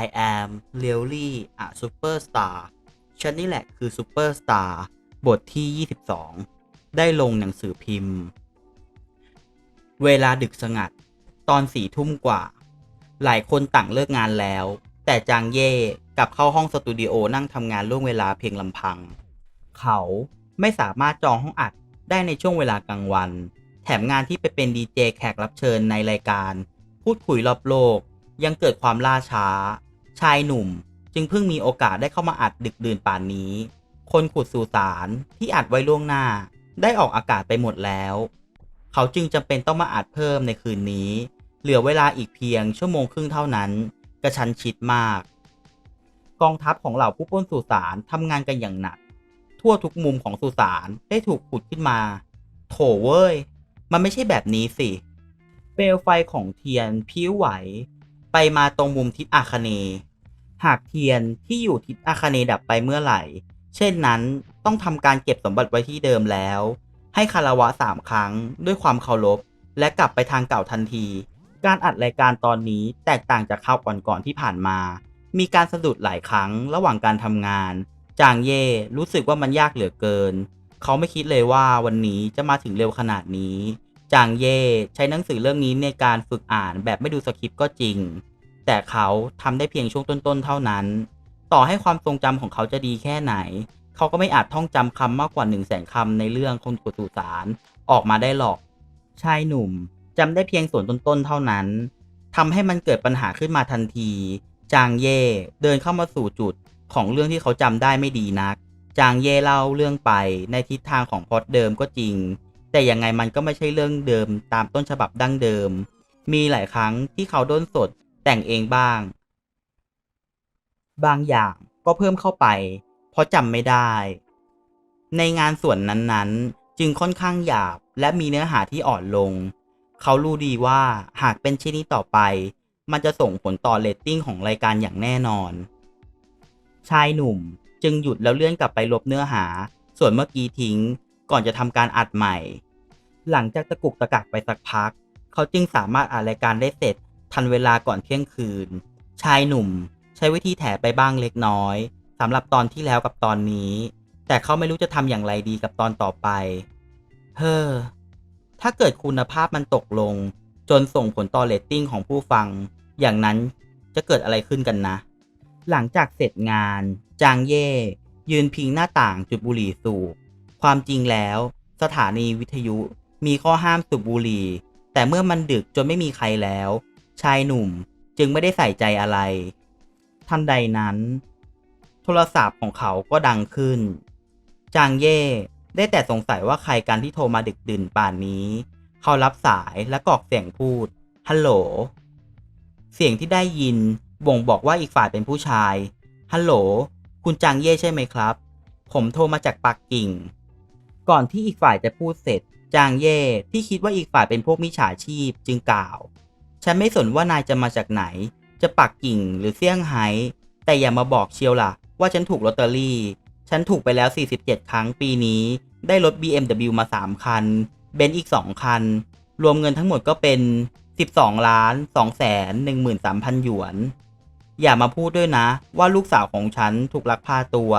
I am really a superstar ฉันนี่แหละคือ superstar บทที่ 22 ได้ลงหนังสือพิมพ์ เวลาดึกสงัด ตอนสี่ทุ่มกว่า หลายคนต่างเลิกงานแล้ว แต่จางเย่กลับเข้าห้องสตูดิโอนั่งทำงานล่วงเวลาเพียงลำพัง เขาไม่สามารถจองห้องอัดได้ในช่วงเวลากลางวัน แถมงานที่ไปเป็นดีเจแขกรับเชิญในรายการ พูดคุยรอบโลก ยังเกิดความล่าช้า ชายหนุ่มจึงเพิ่งมีโอกาสได้เข้ามาอัดดึกดื่นป่านนี้ คนขุดสูสารที่อัดไว้ล่วงหน้า ได้ออกอากาศไปหมดแล้ว เขาจึงจำเป็นต้องมาอัดเพิ่มในคืนนี้ เหลือเวลาอีกเพียงชั่วโมงครึ่งเท่านั้น กระชันชิดมาก กองทัพของเหล่าผู้ป้นสุสานทำงานกันอย่างหนัก ทั่วทุกมุมของสุสานได้ถูกขุดขึ้นมา โถเว้ย มันไม่ใช่แบบนี้สิ เปลวไฟของเทียนพิ้วไหว ไปมาตรงมุมทิศอาคเนย์หากเทียนที่อยู่ทิศอาคเนย์ดับไปเมื่อไหร่ เช่นนั้นต้องทำการเก็บสมบัติไว้ที่เดิมแล้ว ให้คารวะสามครั้งด้วยความเคารพ และกลับไปทางเก่าทันที การอัดรายการตอนนี้แตกต่างจากคราวก่อนๆที่ผ่านมา มีการสะดุดหลายครั้งระหว่างการทำงาน จางเย่รู้สึกว่ามันยากเหลือเกิน เขาไม่คิดเลยว่าวันนี้จะมาถึงเร็วขนาดนี้ จางเย่ใช้หนังสือเรื่องนี้ในการฝึกอ่านแบบไม่ดูสคริปต์ก็จริง แต่เขาทำได้เพียงช่วงต้นๆเท่านั้น ต่อให้ความทรงจำของเขาจะดีแค่ไหน เขาก็ไม่อาจท่องจำคำมากกว่า1นึ่งแสนคำในเรื่องคนขุดสุสานออกมาได้หรอก ชายหนุ่มจำได้เพียงส่วนต้นๆเท่านั้นทำให้มันเกิดปัญหาขึ้นมาทันที จางเย่เดินเข้ามาสู่จุดของเรื่องที่เขาจำได้ไม่ดีนัก จางเย่เล่าเรื่องไปในทิศทางของพอดเดิมก็จริง แต่ยังไงมันก็ไม่ใช่เรื่องเดิมตามต้นฉบับดั้งเดิม มีหลายครั้งที่เขาด้นสดแต่งเองบ้าง บางอย่างก็เพิ่มเข้าไป เพราะจำไม่ได้ ในงานส่วนนั้นๆ จึงค่อนข้างหยาบและมีเนื้อหาที่อ่อนลง เขารู้ดีว่าหากเป็นเช่นนี้ต่อไป มันจะส่งผลต่อเรตติ้งของรายการอย่างแน่นอน ชายหนุ่มจึงหยุดแล้วเลื่อนกลับไปลบเนื้อหา ส่วนเมื่อกี้ทิ้ง ก่อนจะทำการอัดใหม่ หลังจากตะกุกตะกักไปสักพัก เขาจึงสามารถอัดรายการได้เสร็จ ทันเวลาก่อนเที่ยงคืน ชายหนุ่ม ใช้วิธีแถไปบ้างเล็กน้อยสำหรับตอนที่แล้วกับตอนนี้ แต่เขาไม่รู้จะทำอย่างไรดีกับตอนต่อไป เฮ้อ ถ้าเกิดคุณภาพมันตกลง จนส่งผลต่อเรตติ้งของผู้ฟัง อย่างนั้นจะเกิดอะไรขึ้นกันนะ หลังจากเสร็จงาน จางเย่ยืนพิงหน้าต่างจุดบุหรี่สูบ ความจริงแล้ว สถานีวิทยุมีข้อห้ามสูบบุหรี่ แต่เมื่อมันดึกจนไม่มีใครแล้ว ชายหนุ่มจึงไม่ได้ใส่ใจอะไร ทันใดนั้น โทรศัพท์ของเขาก็ดังขึ้น จางเย่ได้แต่สงสัยว่าใครกันที่โทรมาดึกดื่นป่านนี้ เขารับสายและกรอกเสียงพูด ฮัลโหล เสียงที่ได้ยินบ่งบอกว่าอีกฝ่ายเป็นผู้ชาย ฮัลโหล คุณจางเย่ใช่ไหมครับ ผมโทรมาจากปักกิ่ง ก่อนที่อีกฝ่ายจะพูดเสร็จ จางเย่ที่คิดว่าอีกฝ่ายเป็นพวกมิจฉาชีพจึงกล่าว ฉันไม่สนว่านายจะมาจากไหน จะปักกิ่งหรือเซี่ยงไฮ้แต่อย่ามาบอกเชียวล่ะ ว่าฉันถูกลอตเตอรี่ ฉันถูกไปแล้ว 47 ครั้งปีนี้ ได้รถ BMW มา 3 คัน เบนซ์อีก 2 คัน รวมเงินทั้งหมดก็เป็น 12ล้าน2แสน13,000 หยวน อย่ามาพูดด้วยนะ ว่าลูกสาวของฉันถูกลักพาตัว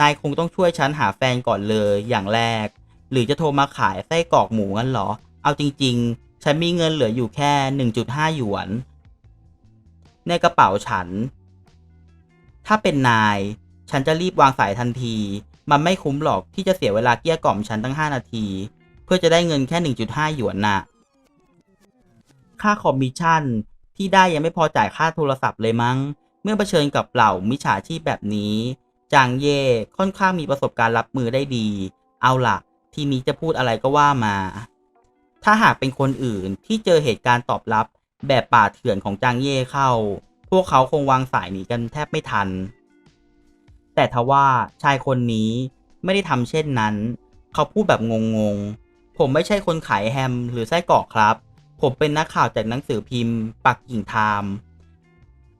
นายคงต้องช่วยฉันหาแฟนก่อนเลยอย่างแรก หรือจะโทรมาขายไส้กรอกหมูงั้นเหรอ เอาจริง ๆ ฉันมีเงินเหลืออยู่แค่ 1.5 หยวน ในกระเป๋าฉัน ถ้าเป็นนาย ฉันจะรีบวางสายทันที มันไม่คุ้มหรอกที่จะเสียเวลาเกี้ยกล่อมฉันตั้ง 5 นาที เพื่อจะได้เงินแค่ 1.5 หยวนน่ะ ค่าคอมมิชชั่นที่ได้ยังไม่พอจ่ายค่าโทรศัพท์เลยมั้ง เมื่อเผชิญกับเหล่ามิจฉาชีพแบบนี้ จางเย่ค่อนข้างมีประสบการณ์รับมือได้ดี เอาล่ะ ทีนี้จะพูดอะไรก็ว่ามา ถ้าหากเป็นคนอื่นที่เจอเหตุการณ์ตอบรับแบบป่าเถื่อนของจางเย่เข้า พวกเขาคงวางสายหนีกันแทบไม่ทัน แต่ทว่าชายคนนี้ไม่ได้ทำเช่นนั้น เขาพูดแบบงงๆ ผมไม่ใช่คนขายแฮมหรือไส้กรอกครับ ผมเป็นนักข่าวจากหนังสือพิมพ์ ปักกิ่งไทม์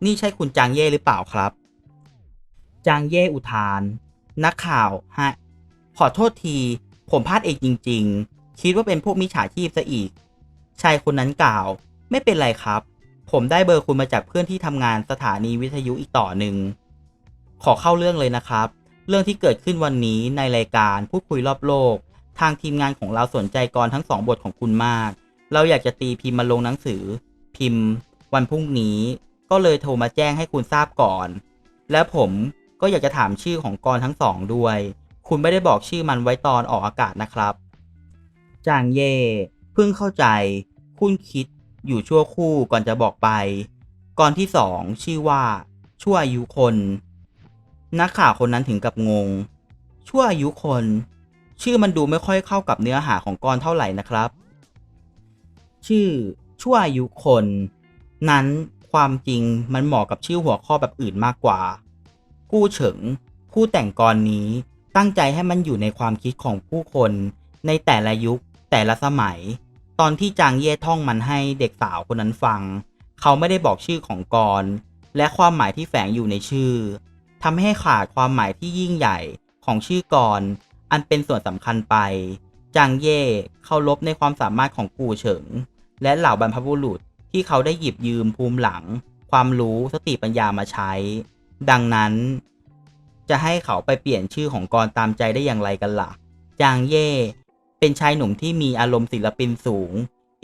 นี่ใช่คุณจางเย่หรือเปล่าครับ จางเย่อุทาน นักข่าวฮะขอโทษที ผมพลาดเองจริง ๆ คิดว่าเป็นพวกมิจฉาชีพซะอีก ชายคนนั้นกล่าว ไม่เป็นไรครับ ผมได้เบอร์คุณมาจากเพื่อนที่ทำงานสถานีวิทยุอีกต่อหนึ่ง ขอเข้าเรื่องเลยนะครับ เรื่องที่เกิดขึ้นวันนี้ในรายการพูดคุยรอบโลก ทางทีมงานของเราสนใจกรทั้งสองบทของคุณมาก เราอยากจะตีพิมพ์มาลงหนังสือ พิมพ์ วันพรุ่งนี้ ก็เลยโทรมาแจ้งให้คุณทราบก่อน และผม ก็อยากจะถามชื่อของกรทั้งสองด้วย คุณไม่ได้บอกชื่อมันไว้ตอนออกอากาศนะครับ จางเย่เพิ่งเข้าใจ คุณคิดอยู่ชั่วคู่ก่อนจะบอกไปก่อนที่สองชื่อว่า ชั่วอายุคน นักข่าวคนนั้นถึงกับงง ชั่วอายุคน ชื่อมันดูไม่ค่อยเข้ากับเนื้อหาของกรเท่าไหร่นะครับ ชื่อ ชั่วอายุคน นั้นความจริงมันเหมาะกับชื่อหัวข้อแบบอื่นมากกว่า กู้เฉิง ผู้แต่งกรนี้ตั้งใจให้มันอยู่ในความคิดของผู้คนในแต่ละยุคแต่ละสมัย ตอนที่จางเย่ท่องมันให้เด็กสาวคนนั้นฟัง เขาไม่ได้บอกชื่อของกร และความหมายที่แฝงอยู่ในชื่อทำให้ขาดความหมายที่ยิ่งใหญ่ของชื่อกร อันเป็นส่วนสำคัญไป จางเย่เคารพในความสามารถของกูเฉิง และเหล่าบรรพบุรุษที่เขาได้หยิบยืมภูมิหลัง ความรู้สติปัญญามาใช้ ดังนั้น จะให้เขาไปเปลี่ยนชื่อของกรตามใจได้อย่างไรกันล่ะ จางเย่เป็นชายหนุ่มที่มีอารมณ์ศิลปินสูง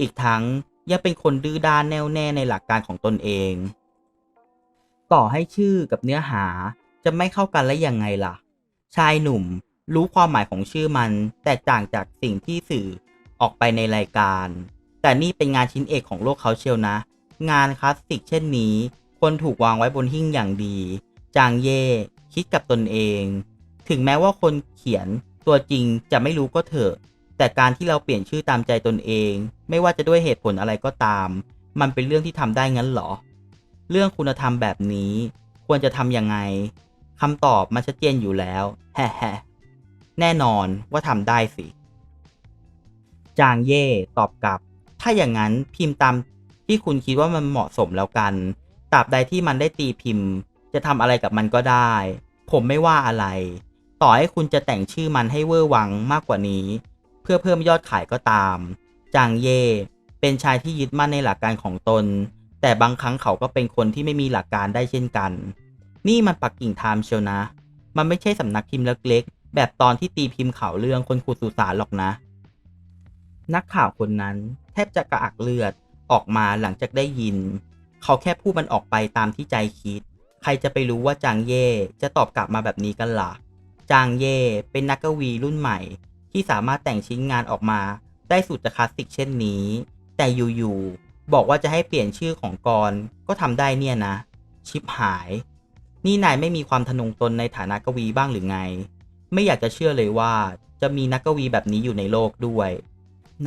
อีกทั้งยังเป็นคนดื้อด้านแน่วแน่ในหลักการของตนเอง ต่อให้ชื่อกับเนื้อหาจะไม่เข้ากันแล้วยังไงล่ะ ชายหนุ่มรู้ความหมายของชื่อมันแตกต่างจากสิ่งที่สื่อออกไปในรายการ แต่นี่เป็นงานชิ้นเอกของโลกเขาเชียวนะ งานคลาสสิกเช่นนี้ ควรถูกวางไว้บนหิ้งอย่างดี จางเย่คิดกับตนเอง ถึงแม้ว่าคนเขียนตัวจริงจะไม่รู้ก็เถอะ แต่การที่เราเปลี่ยนชื่อตามใจตนเอง ไม่ว่าจะด้วยเหตุผลอะไรก็ตาม มันเป็นเรื่องที่ทำได้งั้นเหรอ เรื่องคุณธรรมแบบนี้ควรจะทำยังไงคำตอบมันชัดเจนอยู่แล้ว แฮ่แแน่นอนว่าทำได้สิ จางเย่ตอบกลับ ถ้าอย่างนั้นพิมพ์ตามที่คุณคิดว่ามันเหมาะสมแล้วกัน ตราบใดที่มันได้ตีพิมพ์ จะทำอะไรกับมันก็ได้ ผมไม่ว่าอะไร ต่อให้คุณจะแต่งชื่อมันให้เวอร์วังมากกว่านี้ เพื่อเพิ่มยอดขายก็ตาม จางเย่เป็นชายที่ยึดมั่นในหลักการของตน แต่บางครั้งเขาก็เป็นคนที่ไม่มีหลักการได้เช่นกัน นี่มันปักกิ่งไทม์เชียวนะ มันไม่ใช่สำนักพิมพ์เล็กๆ แบบตอนที่ตีพิมพ์ข่าวเรื่องคนขุดสุสานหรอกนะ นักข่าวคนนั้นแทบจะกระอักเลือดออกมาหลังจากได้ยิน เขาแค่พูดมันออกไปตามที่ใจคิด ใครจะไปรู้ว่าจางเย่จะตอบกลับมาแบบนี้กันล่ะ จางเย่เป็นนักกวีรุ่นใหม่ ที่สามารถแต่งชิ้นงานออกมา ได้สุดจะคลาสสิกเช่นนี้ แต่อยู่ๆบอกว่าจะให้เปลี่ยนชื่อของกรก็ทำได้เนี่ยนะ ชิปหาย นี่นายไม่มีความทะนงตนในฐานะกวีบ้างหรือไง ไม่อยากจะเชื่อเลยว่าจะมีนักกวีแบบนี้อยู่ในโลกด้วย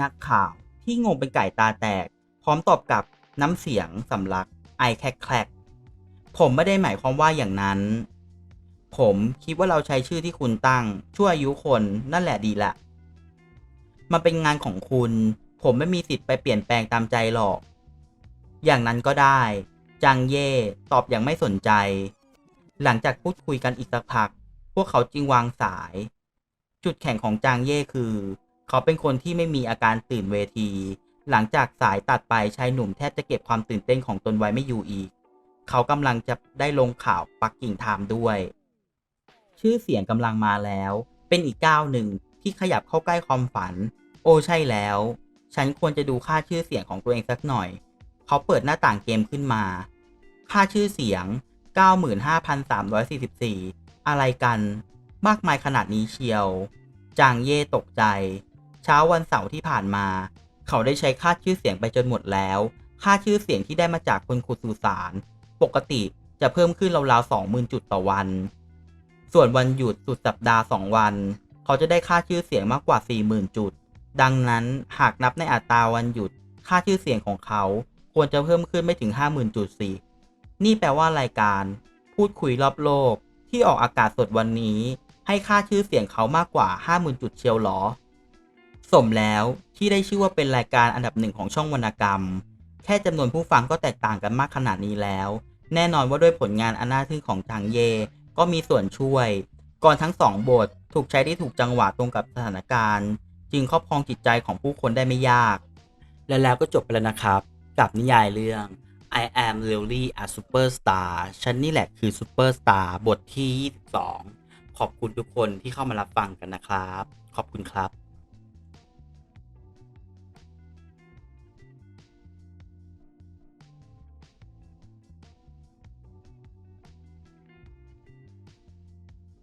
นักข่าวที่งงเป็นไก่ตาแตก พร้อมตอบกลับ น้ำเสียงสำลัก ไอแคกแคลกผมไม่ได้หมายความว่าอย่างนั้น ผมคิดว่าเราใช้ชื่อที่คุณตั้งชั่วอายุคนนั่นแหละดีละ มันเป็นงานของคุณ ผมไม่มีสิทธิ์ไปเปลี่ยนแปลงตามใจหรอก อย่างนั้นก็ได้ จางเย่ตอบอย่างไม่สนใจ หลังจากพูดคุยกันอีกสักพัก พวกเขาจึงวางสาย จุดแข็งของจางเย่คือ เขาเป็นคนที่ไม่มีอาการตื่นเวที หลังจากสายตัดไปชายหนุ่มแทบจะเก็บความตื่นเต้นของตนไว้ไม่อยู่อีก เขากำลังจะได้ลงข่าวปักกิ่งไทม์ด้วย ชื่อเสียงกำลังมาแล้ว เป็นอีกก้าวหนึ่งที่ขยับเข้าใกล้ความฝัน โอ้ใช่แล้ว ฉันควรจะดูค่าชื่อเสียงของตัวเองสักหน่อย เขาเปิดหน้าต่างเกมขึ้นมา ค่าชื่อเสียง 95,344 อะไรกัน มากมายขนาดนี้เชียว จางเย่ตกใจ เช้าวันเสาร์ที่ผ่านมา เขาได้ใช้ค่าชื่อเสียงไปจนหมดแล้ว ค่าชื่อเสียงที่ได้มาจากคนขุดสุสาน ปกติจะเพิ่มขึ้นราวๆ20,000 จุดต่อวัน ส่วนวันหยุดสุดสัปดาห์ 2 วัน เขาจะได้ค่าชื่อเสียงมากกว่า 40,000 จุด ดังนั้นหากนับในอัตราวันหยุด ค่าชื่อเสียงของเขา ควรจะเพิ่มขึ้นไม่ถึง 50,000 จุดสินี่แปลว่ารายการ พูดคุยรอบโลก ที่ออกอากาศสดวันนี้ ให้ค่าชื่อเสียงเขามากกว่า 50,000 จุดเชียวหรอ สมแล้วที่ได้ชื่อว่าเป็นรายการอันดับหนึ่งของช่องวรรณกรรม แค่จำนวนผู้ฟังก็แตกต่างกันมากขนาดนี้แล้ว แน่นอนว่าด้วยผลงานอันน่าทึ่งของจางเย ก็มีส่วนช่วย ก่อนทั้งสองบทถูกใช้ได้ถูกจังหวะตรงกับสถานการณ์ จึงครอบครองจิตใจของผู้คนได้ไม่ยาก และแล้วก็จบไปแล้วนะครับ กับนิยายเรื่อง I am really a superstar ฉันนี่แหละคือ superstar บทที่ 22 ขอบคุณทุกคนที่เข้ามารับฟังกันนะครับ ขอบคุณครับ